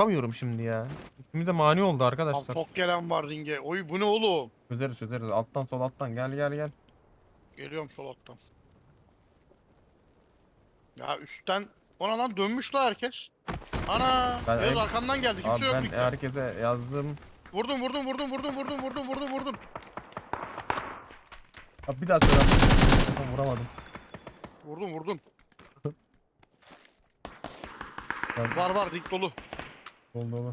Çıkamıyorum şimdi ya. İkimiz de mani oldu Abi arkadaşlar. çok gelen var ringe. Oy bu ne oğlum? Çözeriz çözeriz. Alttan sol alttan gel gel gel. Geliyorum sol alttan. Ya üstten ona lan dönmüş la herkes. Ana! Ben- Beyaz arkamdan geldi. Kimse Abi yok ben ligde. herkese yazdım. Vurdum vurdum vurdum vurdum vurdum vurdum vurdum vurdum. Abi bir daha söyle. Tam vuramadım. Vurdum vurdum. Ben- Var var ring dolu. Oldu oldu.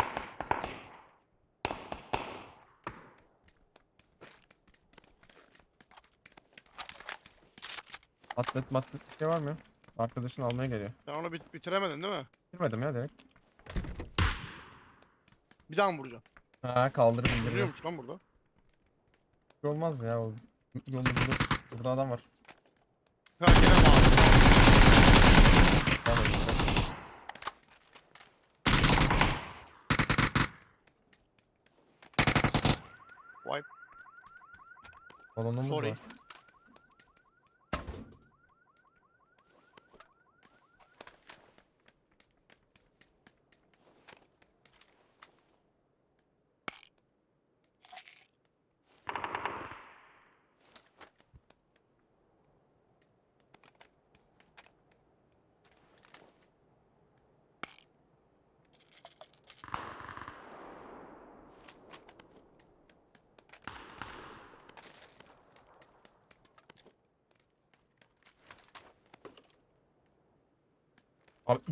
Atlet matlet bir şey var mı? Arkadaşın almaya geliyor. Sen onu bit bitiremedin değil mi? Girmedim ya direkt. Bir daha mı vuracaksın? Ha kaldırıp indiriyor. Duruyormuş lan burada. Bir şey olmaz ya o. Yolunu bulur. Burada adam var. Ha gene mavi. Tamam, Vay. Balonumuz Sorry. var.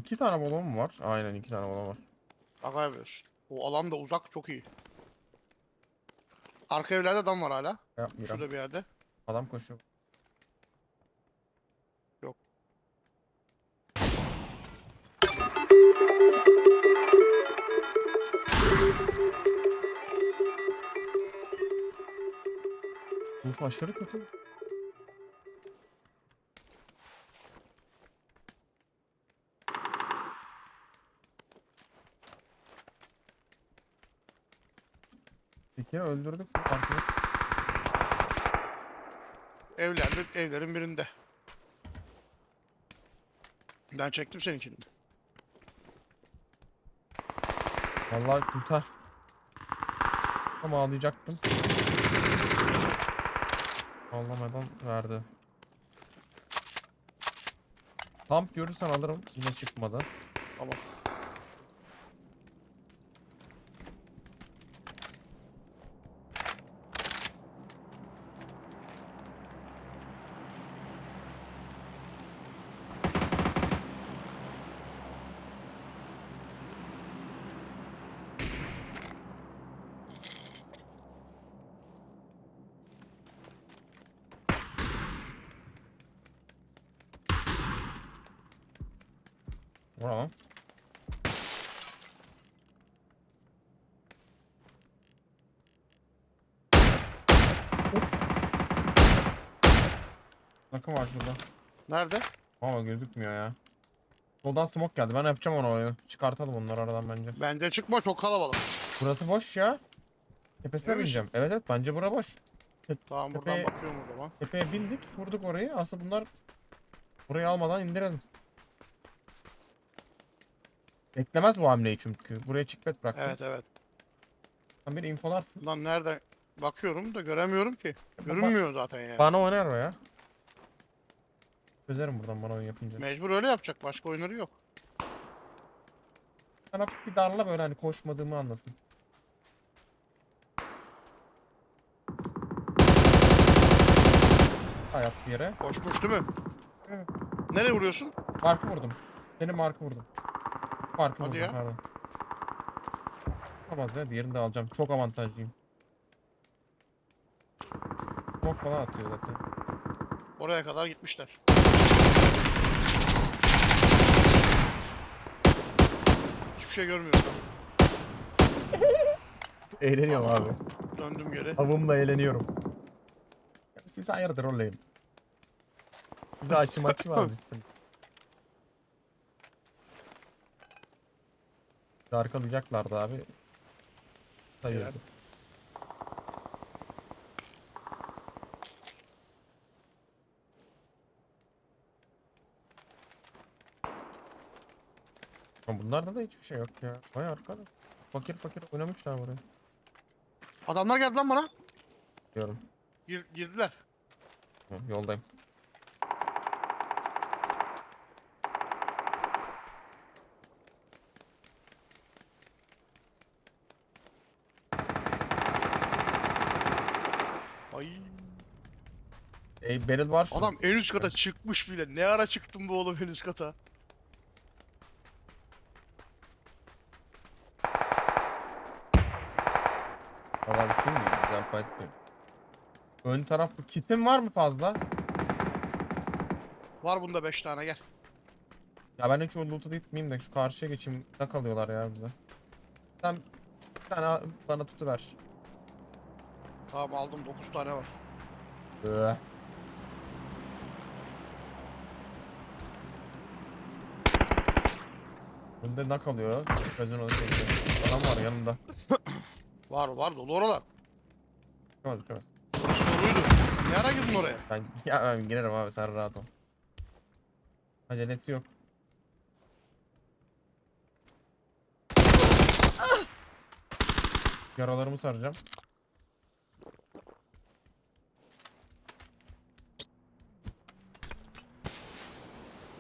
İki tane balon mu var? Aynen iki tane balon var. Şaka yapıyorsun. O alan da uzak çok iyi. Arka evlerde adam var hala. Yapmıyorum. Şurada bir yerde. Adam koşuyor. Yok. Bu aşırı kötü. Kere öldürdük bu arkadaş. Evlerde, evlerin birinde. Ben çektim seninkini. Vallahi kurtar. Tam ağlayacaktım. Ağlamadan verdi. Tam görürsen alırım. Yine çıkmadı. Tamam. Vur ama. Takım var şurada. Nerede? Ama gözükmüyor ya. Soldan smoke geldi. Ben yapacağım onu oyunu. Çıkartalım onları aradan bence. Bence çıkma çok kalabalık. Burası boş ya. Tepesine misin? bineceğim. Evet evet bence bura boş. Tamam buradan Tepeye- bakıyorum o zaman. Tepeye bindik. Vurduk orayı. Aslında bunlar burayı almadan indirelim. Beklemez bu hamleyi çünkü. Buraya çıkbet bıraktım. Evet evet. Sen beni infolarsın. Lan nerede? Bakıyorum da göremiyorum ki. Görünmüyor zaten yani. Bana oynar o ya. Çözerim buradan bana oyun yapınca. Mecbur öyle yapacak. Başka oyunları yok. Sen hafif bir darla böyle hani koşmadığımı anlasın. Hayat bir yere. Koşmuş değil mi? Evet. Nereye vuruyorsun? Markı vurdum. Senin markı vurdum. Markı Hadi vurdum ya. pardon. Tamam ya diğerini de alacağım. Çok avantajlıyım. Smoke falan atıyor zaten. Oraya kadar gitmişler. Şey görmüyorum. Eğleniyorum abi. Döndüm geri. Avımla eğleniyorum. Siz hayırdır olayım. Bir de açım açım abi bitsin. Arkalayacaklardı abi. Hayırdır. Bunlarda da hiçbir şey yok ya. Vay arkadaş. Fakir fakir oynamışlar buraya. Adamlar geldi lan bana. Diyorum. Gir, girdiler. Hı, Yoldayım. Ay. E, Beryl var. Adam en üst kata çıkmış bile. Ne ara çıktın bu oğlum en üst kata? Valla bir şey mi? Güzel fight değil. Ön taraf bu. Kitin var mı fazla? Var bunda 5 tane gel. Ya ben hiç o loot'a gitmeyeyim de şu karşıya geçeyim. Ne kalıyorlar ya bize. Sen bir tane bana tutuver. Tamam aldım 9 tane var. Öh. Bunda ne kalıyor? Gazinoda çekti. Adam var yanımda. Var var dolu oralar. Çıkamaz çıkamaz. Ne ara girdin oraya? Ben, ya ben girerim abi sen rahat ol. Acelesi yok. Yaralarımı saracağım.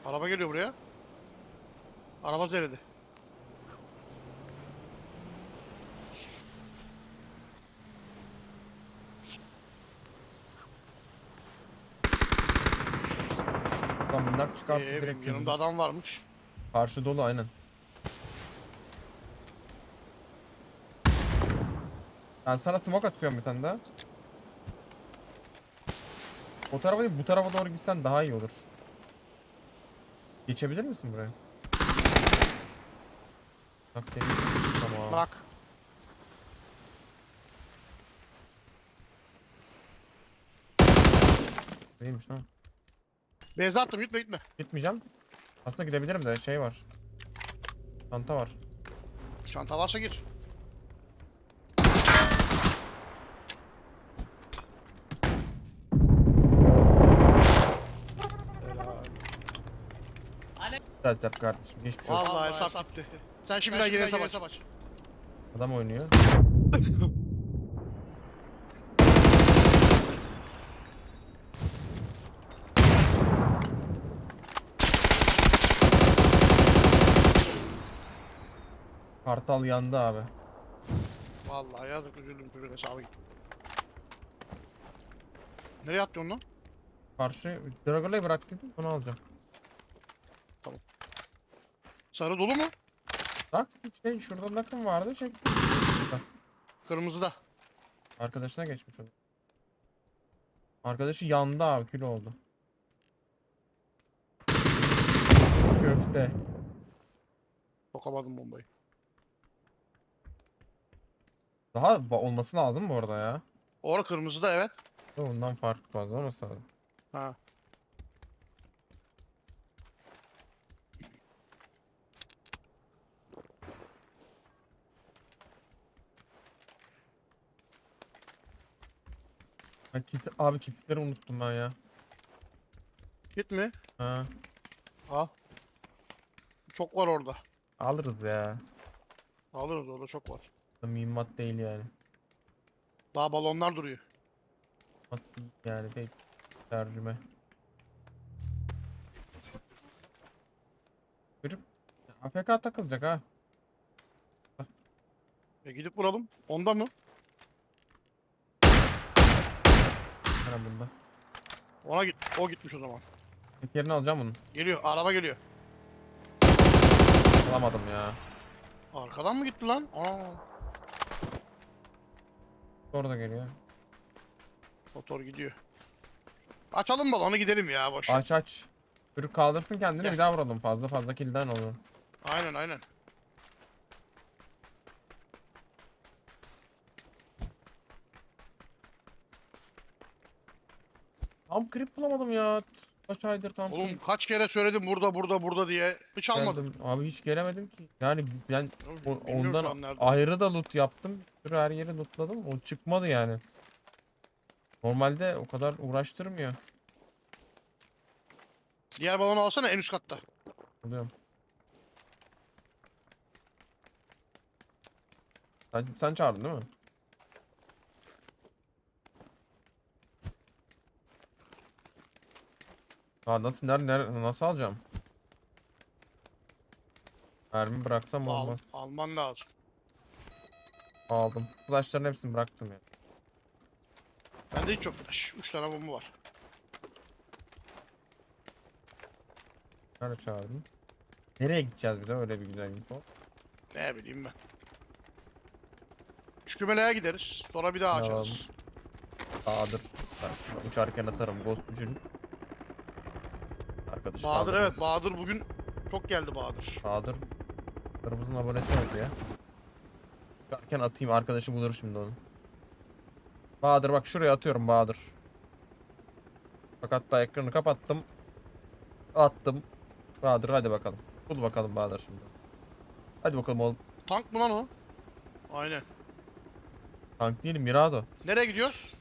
Araba geliyor buraya. Araba zerredi. Çıkarsa Ee, direkt benim yanımda çözülür. adam varmış. Karşı dolu aynen. Ben sana smoke atıyorum bir tane daha. O tarafa değil bu tarafa doğru gitsen daha iyi olur. Geçebilir misin buraya? Bak değil. Tamam. Bak. Neymiş lan? Beyza attım gitme gitme. Gitmeyeceğim. Aslında gidebilirim de şey var. Çanta var. Çanta varsa gir. Biraz dert kardeşim. Geçmiş olsun. Vallahi hesap gitti. Sen şimdiden yeni hesap aç. Adam oynuyor. Kartal yandı abi. Vallahi yazık üzüldüm çocuk hesabı gitti. Nereye attın onu? Karşı Drago'layı bıraktım. Bunu alacağım. Sarı dolu mu? Bak şey şurada nakım vardı çek. Kırmızıda. Arkadaşına geçmiş onu. Arkadaşı yandı abi kül oldu. Köfte. Sokamadım bombayı. Daha olması lazım bu arada ya. Orada kırmızıda evet. Ondan farklı fazla olmasa lazım. Ha. Ha, kit, abi kitleri unuttum ben ya. Git mi? Ha, Al. Çok var orada. alırız ya. Alırız orada çok var. Mühimmat değil yani. Daha balonlar duruyor. Değil yani tek tercüme. Çocuk AFK takılacak ha. E gidip vuralım. Onda mı? Bana bunda. Ona git. O gitmiş o zaman. Tekerini alacağım bunun. Geliyor. Araba geliyor. Alamadım ya. Arkadan mı gitti lan? Aa. Orada geliyor. Motor gidiyor. Açalım balonu gidelim ya boş. ver. Aç aç. Çocuk kaldırsın kendini Gel. bir daha vuralım. Fazla fazla killden olur. Aynen aynen. Tam grip bulamadım ya. Kaç aydır kampa Oğlum kaç kere söyledim burada burada burada diye. Hiç almadım. geldim. Abi hiç gelemedim ki. Yani ben Oğlum, ondan ayrı da loot yaptım. Bir her yeri lootladım. O çıkmadı yani. Normalde o kadar uğraştırmıyor. Diğer balonu alsana en üst katta. Alıyorum. Sen, sen çağırdın değil mi? Aa nasıl nerede nerede nasıl alacağım? Mermi bıraksam Al, olmaz. alman lazım. Aldım. Flashların hepsini bıraktım ya. Bende hiç yok flash. 3 tane bomba var. Nerede çağırdın? Nereye gideceğiz bir de öyle bir güzel info. Ne bileyim ben. Çükümele'ye gideriz. Sonra bir daha açarız. Ben uçarken atarım. Ghost çocuk. Arkadaş Bahadır evet. Bahadır bugün çok geldi Bahadır. Bahadır. Kırmızının abonesi oldu ya. Uçarken atayım. Arkadaşı bulur şimdi onu. Bahadır bak şuraya atıyorum Bahadır. Bak hatta ekranı kapattım. Attım. Bahadır hadi bakalım. Bul bakalım Bahadır şimdi. Hadi bakalım oğlum. Tank mı lan o? Aynen. Tank değil Mirado. Nereye gidiyoruz?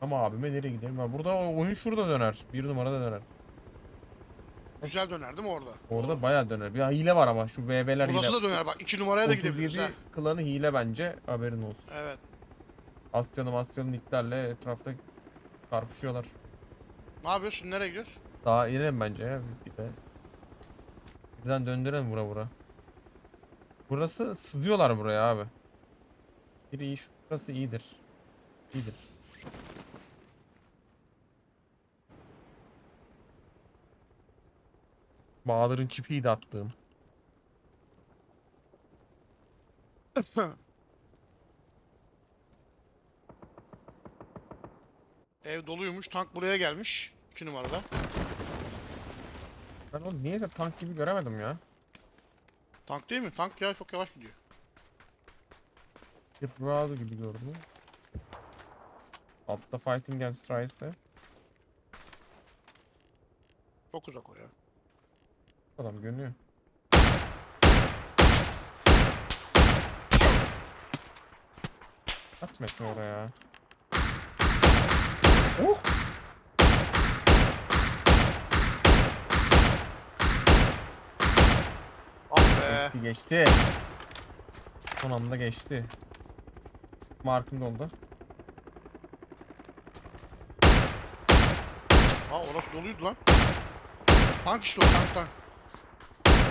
Ama abime nereye gidelim? Ha, burada oyun şurada döner. Bir numarada döner. Güzel döner değil mi orada? Orada Doğru. bayağı döner. Bir hile var ama şu VB'ler hile. Burası da döner bak. 2 numaraya da gidebiliriz 37 ha. klanı hile bence haberin olsun. Evet. Asyalı Masyalı nicklerle etrafta çarpışıyorlar. Ne yapıyorsun? Nereye gidiyoruz? Daha inelim bence ya bir de. Birden döndürelim bura bura. Burası sızıyorlar buraya abi. Biri iyi, şurası iyidir. İyidir. Bahadır'ın çipiydi attığım. Ev doluymuş. Tank buraya gelmiş. 2 numarada. Ben onu niyeyse tank gibi göremedim ya. Tank değil mi? Tank ya çok yavaş gidiyor. Bir Bravo gibi gördüm. Altta Fighting and Strike'se. Çok uzak oraya. Adam görünüyor. Kaç metre oraya? Oh! Ah be. Geçti geçti. Son anda geçti. Markım doldu. Ha orası doluydu lan. Tank işte o tank tank.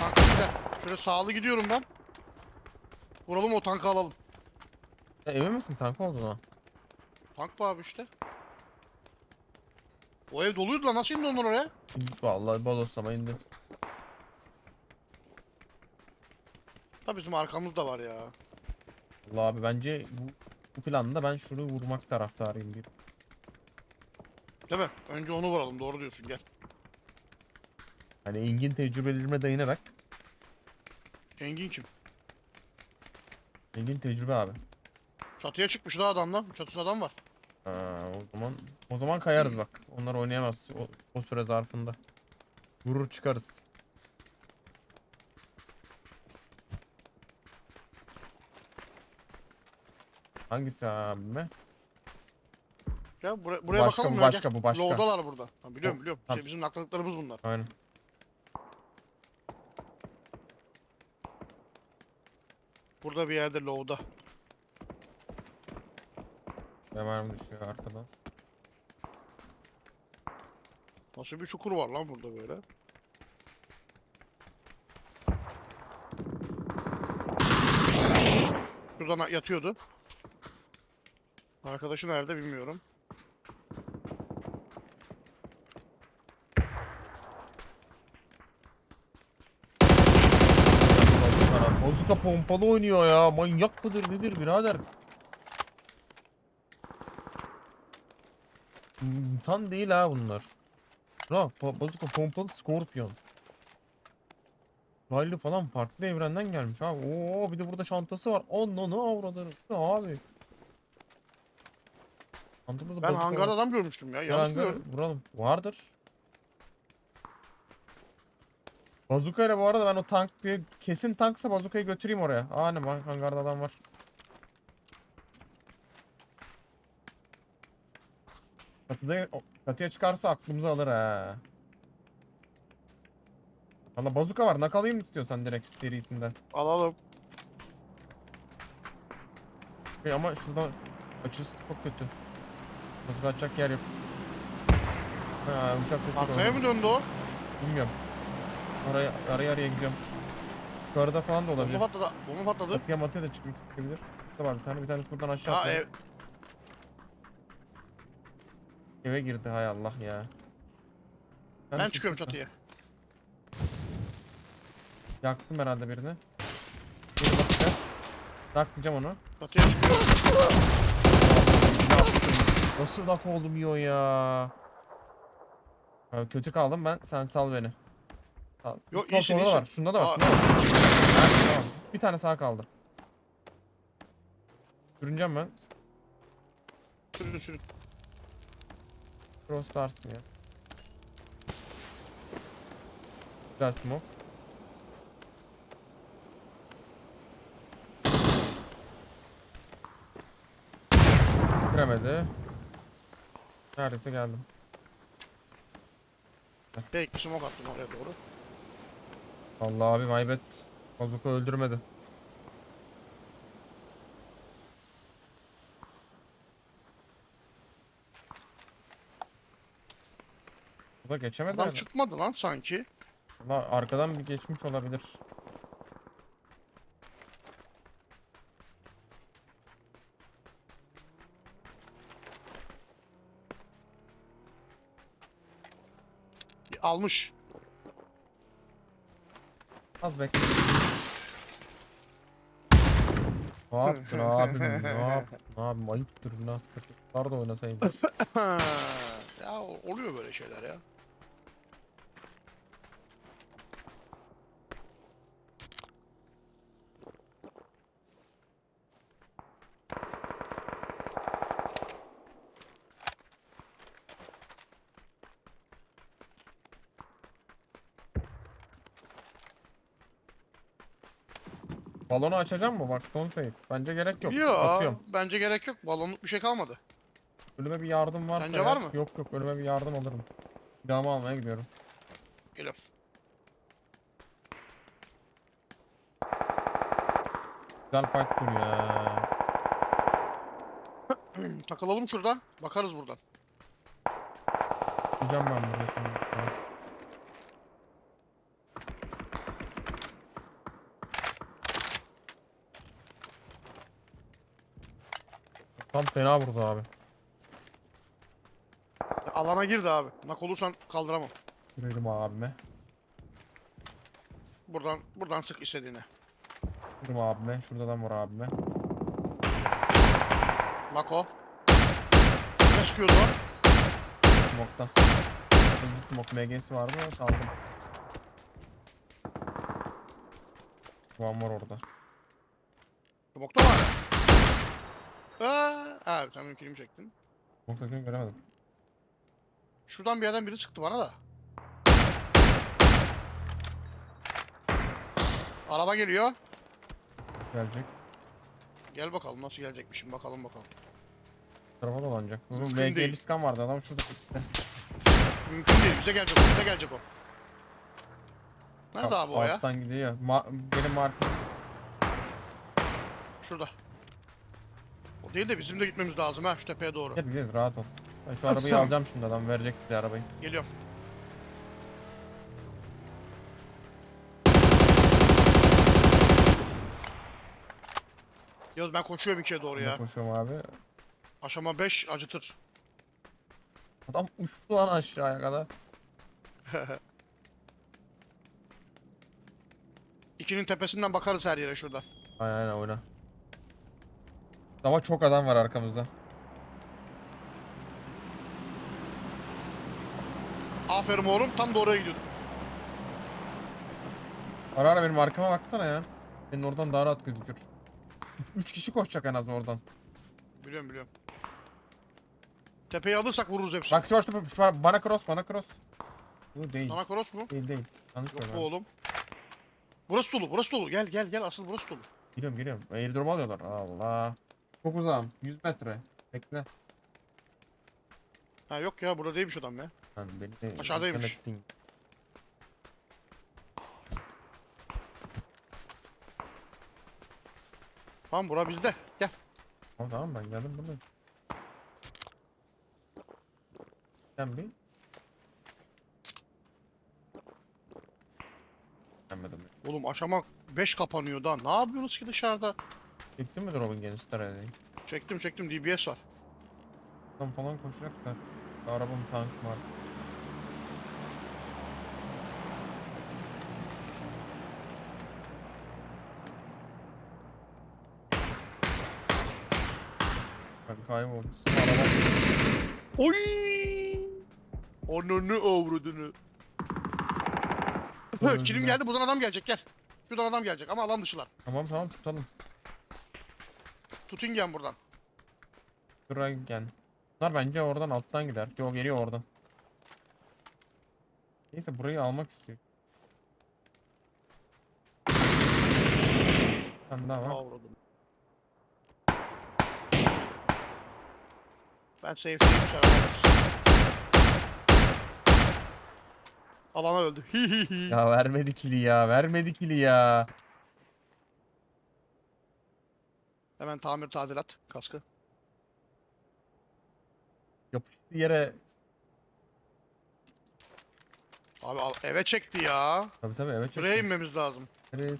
Tank işte. Şöyle sağlı gidiyorum ben. Vuralım o tankı alalım. Ya, emin misin tank olduğuna? Tank bu abi işte. O ev doluydu lan nasıl indi onlar oraya? Vallahi bodoslama indi. Da bizim arkamızda var ya. Allah abi bence bu, bu planda ben şunu vurmak taraftarıyım bir. Değil mi? Önce onu vuralım doğru diyorsun gel. Hani Engin tecrübelerime dayanarak. Engin kim? Engin tecrübe abi. Çatıya çıkmış da adam lan. Çatısında adam var. Ha, o zaman o zaman kayarız bak. Onlar oynayamaz o, o süre zarfında. Vurur çıkarız. Hangisi abime? Gel buraya, buraya başka, bakalım bu başka, bu başka. Low'dalar burada. Ha, biliyorum biliyorum. Şey, bizim nakladıklarımız bunlar. Aynen. Burada bir yerde low'da. Hemen düşüyor arkadan. Nasıl bir çukur var lan burada böyle. Şuradan yatıyordu. Arkadaşı nerede bilmiyorum. Bozuka pompalı oynuyor ya. Manyak mıdır nedir birader? İnsan değil ha bunlar. Bra, Bozuka pompalı Scorpion. Raylı falan farklı evrenden gelmiş abi. Oo bir de burada çantası var. Onunu avradını. Abi. Çantada da Ben bazuka hangarda var. adam görmüştüm ya. Yanlış mı gördüm? Vuralım. Vardır. Bazuka ile bu arada ben o tank diye kesin tanksa bazukayı götüreyim oraya. Aa ne hangarda adam var. Çatıda, çatıya çıkarsa aklımızı alır ha. Valla bazuka var. Nakalayayım mı istiyorsan direkt serisinden. Alalım. Şey ama şuradan açısı çok kötü. Nasıl kaçacak yer yok. Ha uçak Arkaya mı döndü o? Bilmiyorum. Oraya araya araya gidiyorum. Yukarıda falan da olabilir. Bomba patladı. Bomba patladı. Kapıya matıya da çıkmak isteyebilir. Burada var bir tane bir tanesi buradan aşağı Ha atlıyor. ev. Eve girdi hay Allah ya. Ben de çıkıyorum çatıya. Yaktım herhalde birini. Biri bakacak. Naklayacağım onu. Çatıya çıkıyorum. Nasıl dak oldum yo ya. Ha, kötü kaldım ben. Sen sal beni. Sal. Yok, Sol solda da iyisin. var. Şunda da var. Aa. Şunda da var. Ha, tamam. Bir tane sağ kaldı. Sürüneceğim ben. Sürün sürün. Cross start ya. Güzel smoke. Giremedi. Neredeyse geldim. Bir smoke attım oraya doğru. Allah abi maybet. Bazuka öldürmedi. Bu da geçemedi. Adam çıkmadı lan sanki. Ulan arkadan bir geçmiş olabilir. Almış. Az bekle. Ne yaptın abim? Ne yaptın abim? Ayıptır günah. Çocuklar da oynasaydın. ya oluyor böyle şeyler ya. Balonu açacağım mı? Bak son sayı. Bence gerek yok. Yo, Atıyorum. bence gerek yok. Balonluk bir şey kalmadı. Ölüme bir yardım varsa Sence var mı? Yok yok ölüme bir yardım alırım. Silahımı almaya gidiyorum. Geliyorum. Güzel fight kuruyor ya. Takılalım şurada. Bakarız buradan. Gideceğim ben burada şimdi. Fena vurdu abi. Alana girdi abi. Nak olursan kaldıramam. Girelim abime. Buradan buradan sık istediğine. Girelim abime. Şuradan vur abime. Nako. Ne sıkıyordu o? Smoke'tan. Smoke MG'si vardı saldım. One var orada. Smoke'ta var ya. Aa, abi tamam film çektin. Smoke'takini göremedim. Şuradan bir yerden biri sıktı bana da. Araba geliyor. Gelecek. Gel bakalım nasıl gelecekmişim bakalım bakalım. Bu tarafa dolanacak. Bunun Mümkün MG'li değil. skan vardı adam şurada. Mümkün değil bize gelecek o bize gelecek o. Nerede abi o ya? Alttan gidiyor. Ma benim markım. Şurada. O değil de bizim de gitmemiz lazım ha şu tepeye doğru. Gel gel rahat ol. Ben şu arabayı sen. alacağım şimdi adam verecek bize arabayı. Geliyorum. Yalnız ben koşuyorum ikiye doğru Ben de ya. Koşuyorum abi. Aşama 5 acıtır. Adam uçtu lan aşağıya kadar. İkinin tepesinden bakarız her yere şuradan. Aynen aynen oyna. Ama çok adam var arkamızda. Aferin oğlum tam da oraya gidiyordum. Ara ara benim arkama baksana ya. Senin oradan daha rahat gözükür. 3 kişi koşacak en az oradan. Biliyorum biliyorum. Tepeyi alırsak vururuz hepsini. Bak şu şu- bana cross bana cross. Bu değil. Sana cross mu? Değil değil. Yanlış Yok bu oğlum. Burası dolu burası dolu. Gel gel gel asıl burası dolu. Geliyorum geliyorum. Airdrop alıyorlar. Allah. Çok uzağım. 100 metre. Bekle. Ha yok ya burada değilmiş adam ya. Lan beni de Aşağıdaymış. yüklettin. Tamam bura bizde. Gel. Tamam tamam ben geldim buradayım. Sen bir. Gelmedim. Oğlum aşama 5 kapanıyor da. Ne yapıyorsunuz ki dışarıda? Çektin mi drop'un gençler herhalde? Çektim çektim DBS var. Tam falan koşacaklar. Arabam tank var. Bak kaybol. Araba Oy! Ananı avradını. Öldüler. Kilim geldi buradan adam gelecek gel. Şuradan adam gelecek ama alan dışılar. Tamam tamam tutalım. Tutingen buradan. Gel. Bunlar bence oradan alttan gider. Yo geliyor oradan. Neyse burayı almak istiyor. Sen daha var. Avradım. Ben çarpamaz. Alana öldü. Hi hi hi. Ya vermedi kili ya. Vermedi kili ya. Hemen tamir tadilat kaskı. Yapıştı yere. Abi al, eve çekti ya. Tabii tabii evet Şuraya inmemiz lazım. Reis.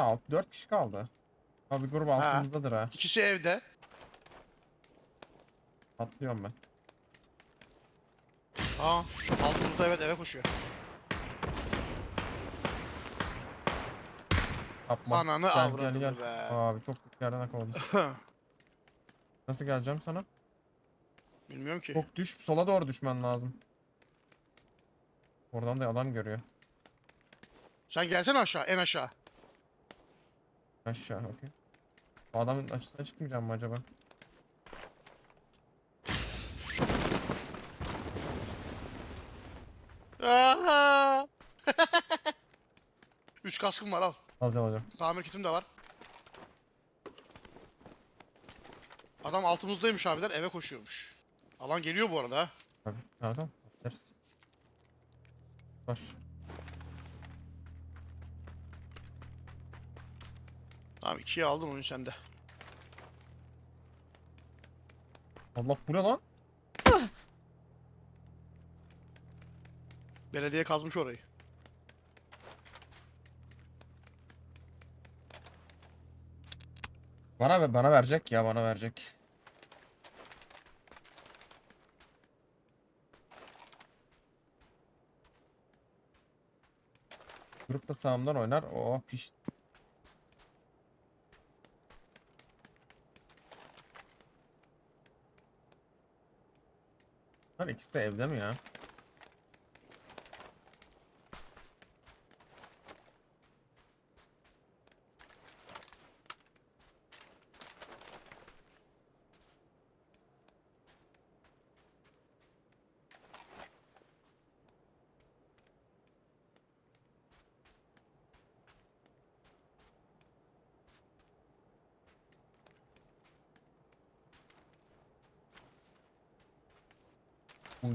Alt 4 kişi kaldı. Abi grup altımızdadır ha. İkisi evde. Atlıyorum ben. Aa, altımızda evet eve koşuyor. Yapma. Ananı avradını be. Abi çok kötü yerden akıllı. Nasıl geleceğim sana? Bilmiyorum ki. Çok düş, sola doğru düşmen lazım. Oradan da adam görüyor. Sen gelsene aşağı, en aşağı. Aşağı, okey. O adamın açısına çıkmayacağım mı acaba? Aha! Üç kaskım var al. Alacağım alacağım. Tamir kitim de var. Adam altımızdaymış abiler eve koşuyormuş. Alan geliyor bu arada ha. Tabii. Tamam tamam. Atlarız. Var. Tamam ikiye aldım oyun sende. Allah bu ne lan? Belediye kazmış orayı. Bana bana verecek ya bana verecek. Grupta sağımdan oynar. Oh piş. Lan ikisi de evde mi ya?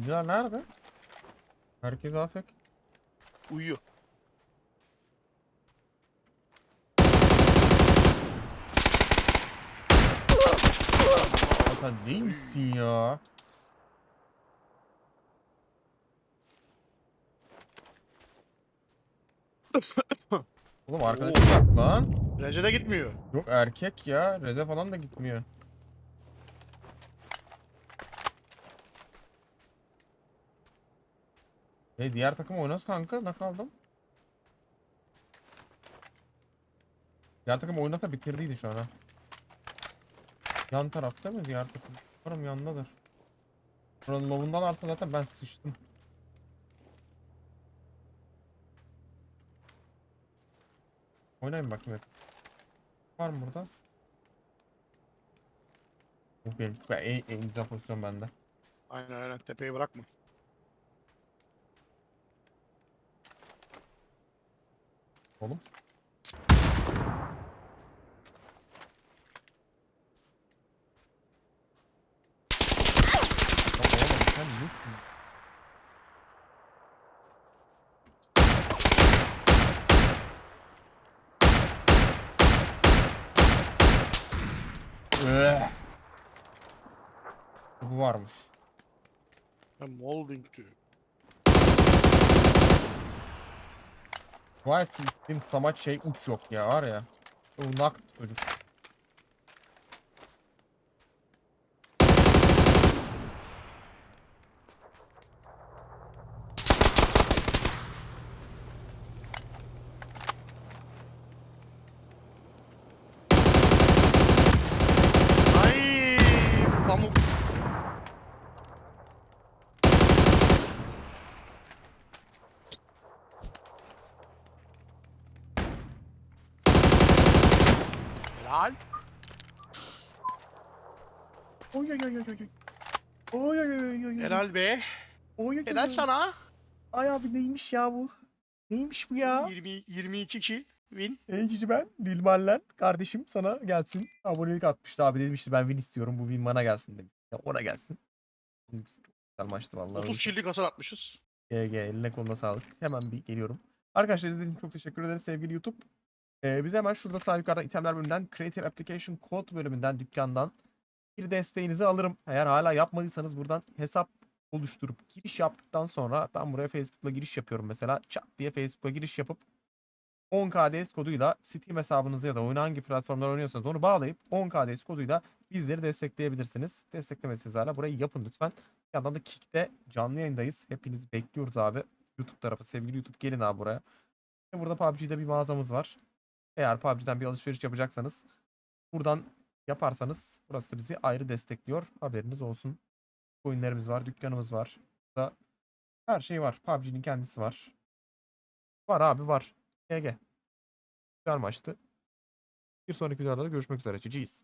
Oyuncular nerede? Herkes afek. Uyuyor. Ya sen neymişsin ya? Oğlum arkadaşım bak lan. Recede gitmiyor. Yok erkek ya. Reze falan da gitmiyor. E diğer takım oynaz kanka. Ne kaldım? Diğer takım oynasa bitirdiydi şu an ha. Yan tarafta mı diğer takım? Umarım yandadır. Buranın lovundalarsa zaten ben sıçtım. Oynayın bakayım hep. Var mı burada? Bu benim ben en, en güzel pozisyon bende. Aynen aynen tepeyi bırakma. Oğlum. Ya oğlum sen nesin? Öh. Bu varmış. Ben molding diyor. White Silk'in tutamaç şey uç yok ya var ya. O nak çocuk. Ay pamuk. Helal. Oy oy oy oy oy. Oy. Helal be. Oy oy Helal sana. Ay abi neymiş ya bu? Neymiş bu ya? 20 22 kill win. Ey cici ben Dilberlen kardeşim sana gelsin. Abonelik atmıştı abi demişti ben win istiyorum bu win bana gelsin demiş. Ya ona gelsin. Çok güzel maçtı vallahi. 30 kill'lik hasar atmışız. GG eline koluna sağlık. Hemen bir geliyorum. Arkadaşlar izlediğiniz için çok teşekkür ederiz sevgili YouTube. Ee, biz hemen şurada sağ yukarıda itemler bölümünden Creative Application Code bölümünden dükkandan bir desteğinizi alırım. Eğer hala yapmadıysanız buradan hesap oluşturup giriş yaptıktan sonra ben buraya Facebook'la giriş yapıyorum mesela. Çat diye Facebook'a giriş yapıp 10 KDS koduyla Steam hesabınızı ya da oyunu hangi platformdan oynuyorsanız onu bağlayıp 10 KDS koduyla bizleri destekleyebilirsiniz. Desteklemediyseniz hala burayı yapın lütfen. Bir yandan da Kick'te canlı yayındayız. Hepinizi bekliyoruz abi. YouTube tarafı sevgili YouTube gelin abi buraya. Burada PUBG'de bir mağazamız var. Eğer PUBG'den bir alışveriş yapacaksanız buradan yaparsanız burası bizi ayrı destekliyor. Haberiniz olsun. Oyunlarımız var, dükkanımız var. Burada her şey var. PUBG'nin kendisi var. Var abi var. GG. Güzel maçtı. Bir sonraki videoda da görüşmek üzere. GG's.